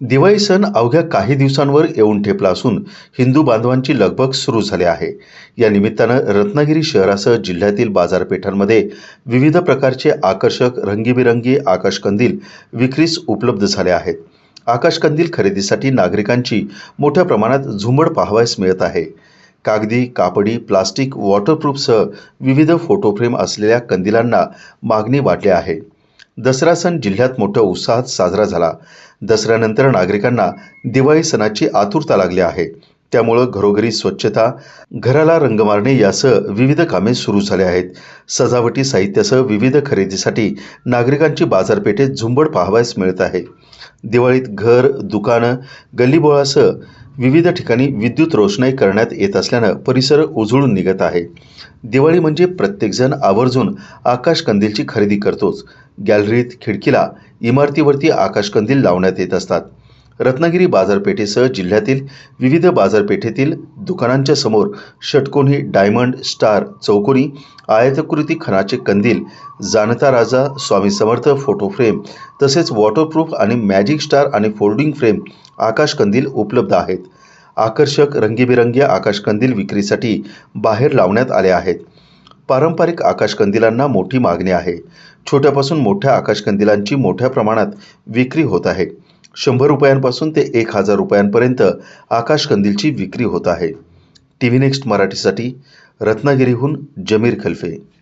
दिवाळी सण अवघ्या काही दिवसांवर येऊन ठेपला असून हिंदू बांधवांची लगबग सुरू झाली आहे. या निमित्तानं रत्नागिरी शहरासह जिल्ह्यातील बाजारपेठांमध्ये विविध प्रकारचे आकर्षक रंगीबिरंगी आकाशकंदील विक्रीस उपलब्ध झाले आहेत. आकाशकंदील खरेदीसाठी नागरिकांची मोठ्या प्रमाणात झुंबड पाहावयास मिळत आहे. कागदी कापडी प्लास्टिक वॉटरप्रूफसह विविध फोटो फ्रेम असलेल्या कंदिलांना मागणी वाढली आहे. दसरा सण जिल्ह्यात मोठ्या उत्साहात साजरा झाला. दसऱ्यानंतर नागरिकांना दिवाळी सणाची आतुरता लागली आहे. त्यामुळं घरोघरी स्वच्छता घराला रंग मारणे यासह विविध कामे सुरू झाले आहेत. सजावटी साहित्यासह विविध खरेदीसाठी नागरिकांची बाजारपेठेत झुंबड पाहावयास मिळत आहे. दिवाळीत घर दुकानं गल्लीबोळासह विविध ठिकाणी विद्युत रोषणाई करण्यात येत असल्यानं परिसर उजळून निघत आहे. दिवाळी म्हणजे प्रत्येकजण आवर्जून आकाशकंदीलची खरेदी करतोच. गॅलरीत खिडकीला इमारतीवरती आकाशकंदील लावण्यात येत असतात. रत्नागिरी बाजारपेठेसह जिल्ह्यातील विविध बाजारपेठेतील दुकानांच्या समोर षटकोनी डायमंड स्टार चौकोनी आयतकृती खणाचे कंदील जाणता राजा स्वामी समर्थ फोटो फ्रेम तसेच वॉटरप्रूफ आणि मॅजिक स्टार आणि फोल्डिंग फ्रेम आकाशकंदील उपलब्ध आहेत. आकर्षक रंगीबेरंगी आकाशकंदील विक्रीसाठी बाहेर लावण्यात आले आहेत. पारंपरिक आकाशकंदिलांना मोठी मागणी आहे. छोट्यापासून मोठ्या आकाशकंदिलांची मोठ्या प्रमाणात विक्री होत आहे. शंभर रुपयांपासून ते एक हजार रुपयांपर्यंत आकाशकंदीलची विक्री होत आहे. टी व्ही नेक्स्ट मराठीसाठी रत्नागिरीहून जमीर खलफे.